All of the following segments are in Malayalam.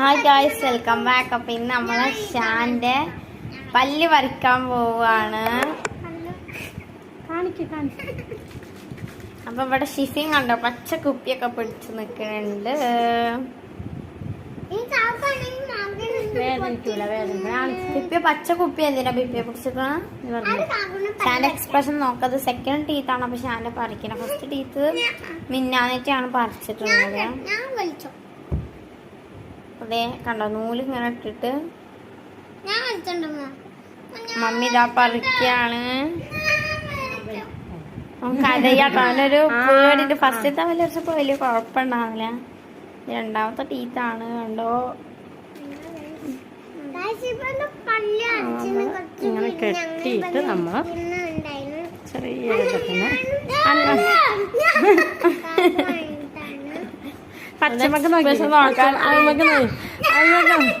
ഹായ് ഗായ്സ് വെൽക്കം ബാക്ക് അപ്പം ഇന്ന് നമ്മളെ ഷാന്റെ പല്ല് പറിക്കാൻ പോവുകയാണ് അപ്പം ഇവിടെ ഷിഫിൻ കണ്ടോ? പച്ച കുപ്പിയൊക്കെ പിടിച്ച് നിൽക്കുന്നുണ്ട്. ബിപ്പിയ പച്ച കുപ്പി എന്തിനാ ബിപ്പിയെ പിടിച്ചിരിക്കണ ഷാന്റെ എക്സ്പ്രഷൻ നോക്കത് സെക്കൻഡ് ടീത്ത് ആണ്. അപ്പൊ ഷാന്റെ പറിക്കണം ഫസ്റ്റ് ടീത്ത് മിന്നാന്നിട്ടാണ് പറിച്ചിട്ടുള്ളത്. അതെ കണ്ടോ നൂൽ ഇങ്ങനെ ഇട്ടിട്ട്. മമ്മി ഇതാ പറിക്കാണ്. കഥയാട്ടോ അവനൊരു പേടിട്ട് ഫസ്റ്റത്തെ വലിയ വെച്ചപ്പോ വലിയ കുഴപ്പമുണ്ടാവില്ല. രണ്ടാമത്തെ ടീത്താണ് കണ്ടോ? ഇങ്ങനെ കെട്ടിയിട്ട് നമ്മൾ ചെറിയ പച്ചമക്ക് നോക്കി. പക്ഷെ നോക്കാൻ അമ്മയ്ക്ക് നോക്കി. അമ്മയ്ക്ക് നോക്കി.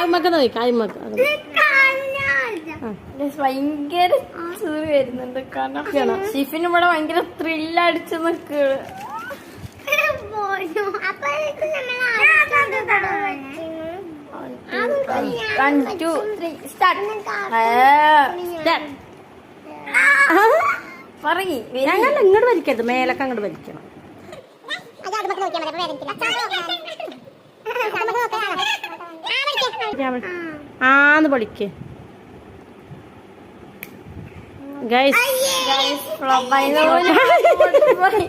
അമ്മയ്ക്ക് ഭയങ്കര ചൂട് വരുന്നുണ്ട് കാരണം ഷിഫിന് ഇവിടെ ഭയങ്കര ത്രില്ലടിച്ച് നിൽക്കുകയാണ് three, start. Uh, സ്റ്റാർട്ട് പറയ്. ഞങ്ങൾ ഇങ്ങോട്ട് വലിക്കരുത്. മേലൊക്കെ അങ്ങോട്ട് വലിക്കണം. ആന്ന് പൊളിക്ക്. ഗൈസ് ഫ്ലോപ്പ് ആയി.